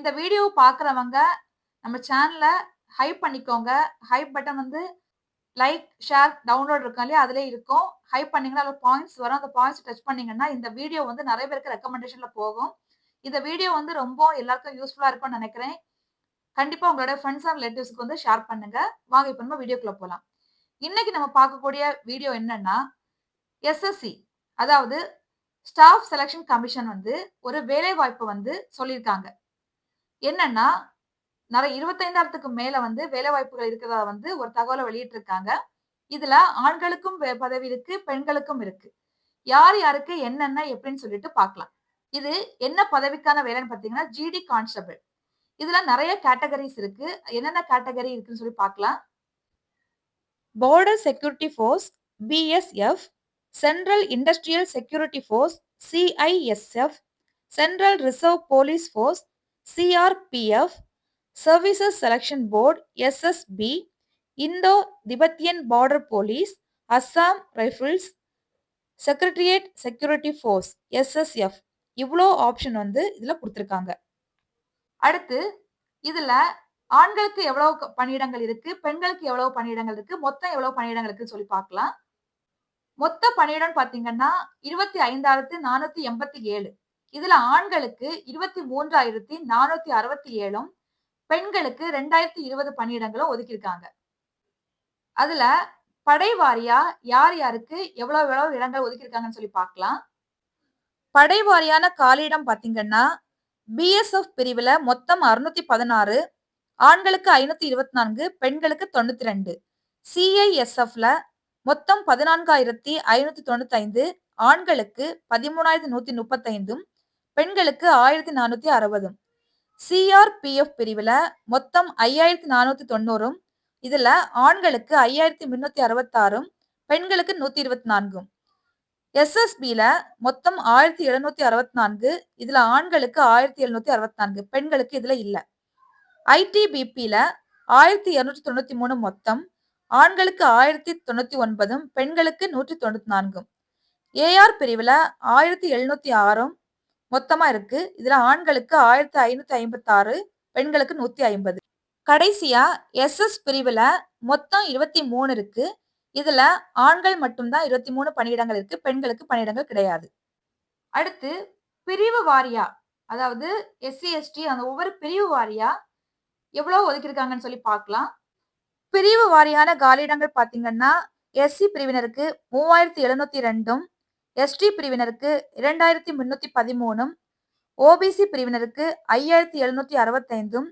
இந்த வீடியோ பார்க்குறவங்க நம்ம சேனலை ஹைப் பண்ணிக்கோங்க. ஹைப் பட்டன் வந்து லைக், ஷேர், டவுன்லோட் இருக்கும் இல்லையா? அதிலே இருக்கும். ஹைப் பண்ணிங்கன்னா அதில் பாயிண்ட்ஸ் வரும். அந்த பாயிண்ட்ஸ் டச் பண்ணீங்கன்னா, இந்த வீடியோ வந்து நிறைய பேருக்கு ரெக்கமெண்டேஷனில் போகும். இந்த வீடியோ வந்து ரொம்ப எல்லாருக்கும் யூஸ்ஃபுல்லாக இருக்கும்னு நினைக்கிறேன் கண்டிப்பாக உங்களோட ஃப்ரெண்ட்ஸ் அண்ட் ரிலேட்டிவ்ஸ்க்கு வந்து ஷேர் பண்ணுங்க. வாங்க இப்போ நம்ம வீடியோக்குள்ளே போகலாம் இன்னைக்கு நம்ம பார்க்கக்கூடிய வீடியோ என்னன்னா, எஸ்எஸ்சி அதாவது ஸ்டாஃப் செலெக்ஷன் கமிஷன் வந்து ஒரு வேலைவாய்ப்பு வந்து சொல்லியிருக்காங்க. என்னன்னா, நிறைய இருபத்தைந்தாயிரத்துக்கு மேல வந்து வேலைவாய்ப்புகள் இருக்கிறதா வந்து ஒரு தகவலை வெளியிட்டிருக்காங்க. இதுல ஆண்களுக்கும் பதவி இருக்கு, பெண்களுக்கும் இருக்கு. யார் யாருக்கு என்னென்ன எப்படின்னு சொல்லிட்டு பார்க்கலாம். இது என்ன பதவிக்கான வேலைன்னு பார்த்தீங்கன்னா, ஜிடி கான்ஸ்டபிள். இதுல நிறைய கேட்டகரிஸ் இருக்கு. என்னென்ன கேட்டகரி இருக்குன்னு சொல்லி பார்க்கலாம். Border security force BSF, central industrial security force CISF, central reserve police force CRPF, services selection board SSB, Indo Tibetan border police, Assam rifles secretariat security force SSF இவ்வளோ option வந்து இதில் கொடுத்துருக்காங்க. அடுத்து இதில் ஆண்களுக்கு எவ்வளோ க பணியிடங்கள் இருக்கு, பெண்களுக்கு எவ்வளோ பணியிடங்கள் இருக்கு, மொத்தம் எவ்வளோ பணியிடங்கள் இருக்குன்னு சொல்லி பார்க்கலாம். மொத்த பணியிடம்னு பார்த்தீங்கன்னா, 25,487 இதுல ஆண்களுக்கு இருபத்தி மூன்றாயிரத்தி நானூத்தி அறுபத்தி ஏழும் பெண்களுக்கு ரெண்டாயிரத்தி இருபது பணியிடங்களும் ஒதுக்கியிருக்காங்க. அதுல படை வாரியா யார் யாருக்கு எவ்வளவு எவ்வளவு இடங்கள் ஒதுக்கியிருக்காங்கன்னு சொல்லி பார்க்கலாம். படை வாரியான காலியிடம் பாத்தீங்கன்னா பிஎஸ்எஃப் பிரிவுல மொத்தம் அறுநூத்தி பதினாறு ஆண்களுக்கு ஐநூத்தி இருபத்தி நான்கு பெண்களுக்கு தொண்ணூத்தி ரெண்டு. சிஐஎஸ்எஃப்ல மொத்தம் பதினான்காயிரத்தி ஐநூத்தி தொண்ணூத்தி ஐந்து ஆண்களுக்கு பதிமூணாயிரத்தி நூத்தி முப்பத்தைந்தும் பெண்களுக்கு ஆயிரத்தி நானூத்தி அறுபதும். சிஆர்பிஎஃப் பிரிவுல மொத்தம் ஐயாயிரத்தி நானூத்தி தொண்ணூறும். இதுல ஆண்களுக்கு ஐயாயிரத்தி முன்னூத்தி அறுபத்தாறும் பெண்களுக்கு நூத்தி இருபத்தி நான்கும் எஸ்எஸ்பியில மொத்தம் ஆயிரத்தி எழுநூத்தி அறுபத்தி நான்கு இதுல ஆண்களுக்கு ஆயிரத்தி எழுநூத்தி அறுபத்தி நான்கு பெண்களுக்கு இதுல இல்ல. ஐடிபிபியில ஆயிரத்தி இருநூற்றி தொண்ணூத்தி மூணு மொத்தம் ஆண்களுக்கு ஆயிரத்தி தொண்ணூத்தி ஒன்பதும் பெண்களுக்கு நூற்றி தொண்ணூத்தி நான்கும். ஏஆர் பிரிவுல ஆயிரத்தி எழுநூத்தி ஆறும் மொத்தமா இருக்கு. இதுல ஆண்களுக்கு 1,556 பெண்களுக்கு 150 கடைசியா எஸ்எஸ் பிரிவுல மொத்தம் 23 இருக்கு. இதுல ஆண்கள் மட்டும்தான் இருபத்தி மூணு பணியிடங்கள் இருக்கு. பெண்களுக்கு பணியிடங்கள் கிடையாது. அடுத்து பிரிவு வாரியா அதாவது எஸ்சி, எஸ்டி அந்த ஒவ்வொரு பிரிவு வாரியா எவ்வளவு ஒதுக்கியிருக்காங்கன்னு சொல்லி பார்க்கலாம். பிரிவு வாரியான காலியிடங்கள் பார்த்தீங்கன்னா, எஸ்சி பிரிவினருக்கு 3,702ம், எஸ்டி பிரிவினருக்கு இரண்டாயிரத்தி முன்னூற்றி பதிமூணும் ஓபிசி பிரிவினருக்கு ஐயாயிரத்தி எழுநூற்றி அறுபத்தைந்தும்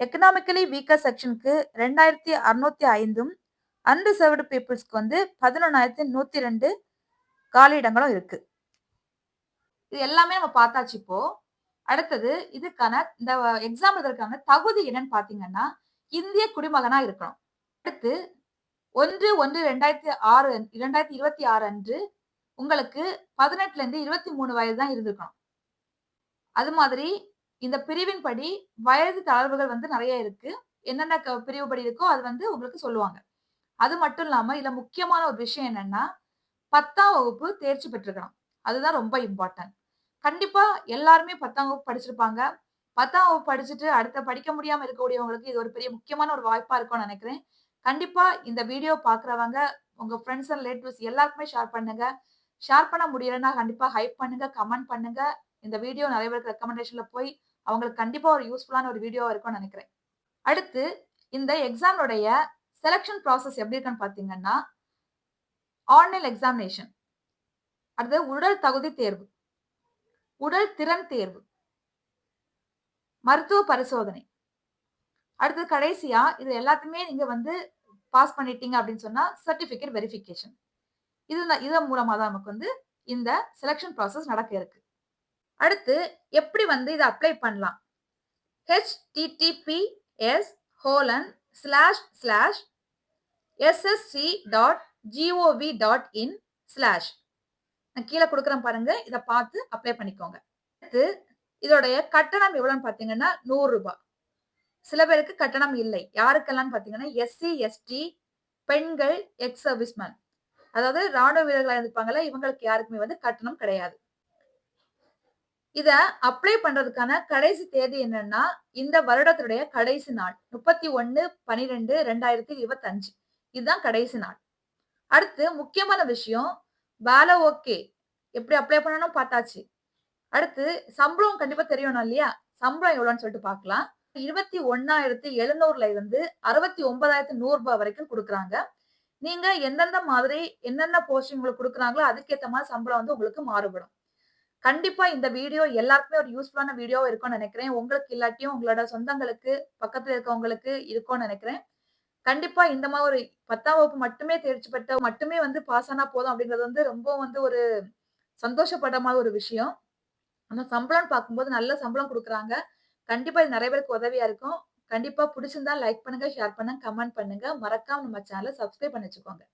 எக்கனாமிக்கலி வீக்கர் செக்ஷனுக்கு ரெண்டாயிரத்தி அறுநூற்றி ஐந்தும் அன்ரிசர்வ்டு பீப்புள்ஸ்க்கு வந்து பதினொன்றாயிரத்தி நூற்றி ரெண்டு காலி இடங்களும் இருக்குது இது எல்லாமே நம்ம பார்த்தாச்சு இப்போ. அடுத்தது இதுக்கான இந்த எக்ஸாம் எழுதுறதுக்கான தகுதி என்னன்னு பார்த்தீங்கன்னா இந்திய குடிமகனா இருக்கணும். அடுத்து ஒன்று ஒன்று ரெண்டாயிரத்தி ஆறு இரண்டாயிரத்தி இருபத்தி ஆறு அன்று உங்களுக்கு 18லேருந்து 23 வயது தான் இருந்திருக்கணும். அது மாதிரி இந்த பிரிவின்படி வயது தளர்வுகள் வந்து நிறைய இருக்கு. என்னென்ன க படி இருக்கோ அது வந்து உங்களுக்கு சொல்லுவாங்க. அது மட்டும் இல்லாம இதுல முக்கியமான ஒரு விஷயம் என்னன்னா, 10ஆம் வகுப்பு தேர்ச்சி பெற்றிருக்கணும். அதுதான் ரொம்ப இம்பார்ட்டன்ட். கண்டிப்பா எல்லாருமே 10ஆம் வகுப்பு படிச்சிருப்பாங்க. 10ஆம் வகுப்பு படிச்சுட்டு அடுத்த படிக்க முடியாம இருக்கக்கூடியவங்களுக்கு இது ஒரு பெரிய முக்கியமான ஒரு வாய்ப்பா இருக்கும்னு நினைக்கிறேன் கண்டிப்பா இந்த வீடியோ பாக்குறவங்க உங்க ஃப்ரெண்ட்ஸ் அண்ட் ரிலேட்டிவ்ஸ் எல்லாருக்குமே ஷேர் பண்ணுங்க. ஷேர் பண்ண முடியலன்னா கண்டிப்பா ஹைப் பண்ணுங்க, கமெண்ட் பண்ணுங்க. இந்த வீடியோ நிறைய பேருக்கு ரெக்கமெண்டேஷன்ல போய் அவங்களுக்கு கண்டிப்பா ஒரு யூஸ்ஃபுல்லான ஒரு வீடியோவாக இருக்கும்னு நினைக்கிறேன் அடுத்து இந்த எக்ஸாமுடைய செலெக்ஷன் ப்ராசஸ் எப்படி இருக்குன்னு பார்த்தீங்கன்னா, ஆன்லைன் எக்ஸாமினேஷன். அடுத்து உடல் தகுதி தேர்வு. உடல் திறன் தேர்வு. மருத்துவ பரிசோதனை. அடுத்து கடைசியா இது எல்லாத்தையுமே நீங்க வந்து பாஸ் பண்ணிட்டீங்க அப்படின்னு சொன்னா, சர்டிபிகேட் வெரிஃபிகேஷன். இது இதன் மூலமா தான் நமக்கு வந்து இந்த செலெக்ஷன் ப்ராசஸ் நடக்க இருக்கு. அடுத்து எப்படி வந்து இதை அப்ளை பண்ணலாம்? HTTPS colon slash slash SSC dot GOV dot in slash நான் கீழே கொடுக்குறேன் பாருங்க. இதை பார்த்து அப்ளை பண்ணிக்கோங்க. அடுத்து இதோடைய கட்டணம் எவ்வளோன்னு பார்த்தீங்கன்னா, நூறுரூபா சில பேருக்கு கட்டணம் இல்லை. யாருக்கெல்லாம்னு பார்த்தீங்கன்னா, எஸ்சி, எஸ்டி, பெண்கள், எக்ஸ் சர்வீஸ்மேன் அதாவது ராணுவ வீரர்களா இருந்திருப்பாங்கல்ல, இவங்களுக்கு யாருக்குமே வந்து கட்டணம் கிடையாது. இத அப்ளை பண்றதுக்கான கடைசி தேதி என்னன்னா, இந்த வருடத்துடைய கடைசி நாள். 31/12/2025 இதுதான் கடைசி நாள். அடுத்து முக்கியமான விஷயம், வேலை ஓகே. எப்படி அப்ளை பண்ணணும் பார்த்தாச்சு. அடுத்து சம்பளம் கண்டிப்பா தெரியணும் இல்லையா? சம்பளம் எவ்வளோன்னு சொல்லிட்டு பார்க்கலாம். 21,700ல இருந்து அறுபத்தி ஒன்பதாயிரத்தி நூறு ரூபாய் வரைக்கும் கொடுக்குறாங்க நீங்க எந்தெந்த மாதிரி, என்னென்ன போஸ்டிங் உங்களுக்கு கொடுக்குறாங்களோ அதுக்கேற்ற மாதிரி சம்பளம் வந்து உங்களுக்கு மாறுபடும். கண்டிப்பா இந்த வீடியோ எல்லாருக்குமே ஒரு யூஸ்ஃபுல்லான வீடியோ இருக்கும்னு நினைக்கிறேன் உங்களுக்கு இல்லாட்டியும் உங்களோட சொந்தங்களுக்கு, பக்கத்துல இருக்கவங்களுக்கு இருக்கும்னு நினைக்கிறேன் கண்டிப்பா இந்த மாதிரி ஒரு 10ஆம் வகுப்பு மட்டுமே தேர்ச்சி பெற்ற மட்டுமே வந்து பாஸ் ஆனா போதும் அப்படிங்கிறது வந்து ரொம்ப வந்து ஒரு சந்தோஷப்படுற ஒரு விஷயம். ஆனா சம்பளம்னு பார்க்கும்போது நல்ல சம்பளம் கொடுக்குறாங்க கண்டிப்பா இது நிறைய பேருக்கு உதவியா இருக்கும். கண்டிப்பா பிடிச்சிருந்தா லைக் பண்ணுங்க, ஷேர் பண்ணுங்க, கமெண்ட் பண்ணுங்க. மறக்காம நம்ம சேனலை சப்ஸ்கிரைப் பண்ணி வச்சுக்கோங்க.